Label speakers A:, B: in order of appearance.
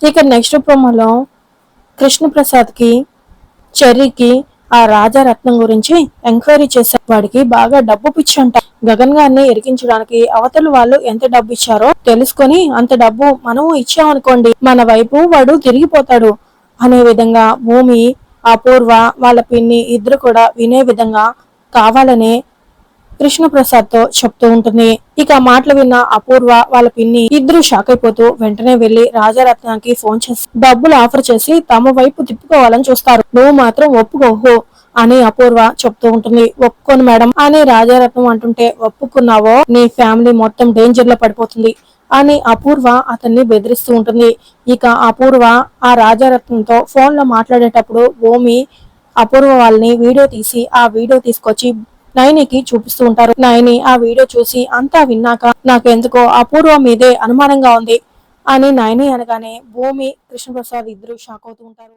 A: ఇక నెక్స్ట్ ప్రోమోలో కృష్ణప్రసాద్కి చెర్రీకి ఆ రాజారత్నం గురించి ఎంక్వైరీ చేసే వాడికి బాగా డబ్బు పిచ్చి అంట గగన్ గారిని ఎరికించడానికి అవతల వాళ్ళు ఎంత డబ్బు ఇచ్చారో తెలుసుకొని అంత డబ్బు మనము ఇచ్చామనుకోండి మన వైపు వాడు తిరిగిపోతాడు. అనే విధంగా భూమి అపూర్వ వాళ్ళ పిన్ని ఇద్దరు కూడా వినే విధంగా కావాలనే కృష్ణప్రసాద్తో చెప్తూ ఉంటుంది. ఇక మాటలు విన్న అపూర్వ వాళ్ళ పిన్ని ఇద్దరు షాక్ అయిపోతూ వెంటనే వెళ్ళి రాజారత్నానికి ఫోన్ చేసి డబ్బులు ఆఫర్ చేసి తమ వైపు తిప్పుకోవాలని చూస్తారు. నువ్వు మాత్రం ఒప్పుకోహు అని అపూర్వ చెప్తూ ఉంటుంది. ఒప్పుకోను మేడం అని రాజారత్నం అంటుంటే ఒప్పుకున్నావో? నీ ఫ్యామిలీ మొత్తం డేంజర్లో పడిపోతుంది అని అపూర్వ అతన్ని బెదిరిస్తూ ఉంటుంది. ఇక అపూర్వ ఆ రాజారత్నంతో ఫోన్లో మాట్లాడేటప్పుడు భూమి అపూర్వ వాళ్ళని వీడియో తీసి ఆ వీడియో తీసుకొచ్చి నయనికి చూపిస్తూ ఉంటారు. నయని ఆ వీడియో చూసి అంతా విన్నాక నాకెందుకో అపూర్వ మీదే అనుమానంగా ఉంది అని నయని అనగానే భూమి కృష్ణప్రసాద్ ఇద్దరు షాక్ అవుతూ ఉంటారు.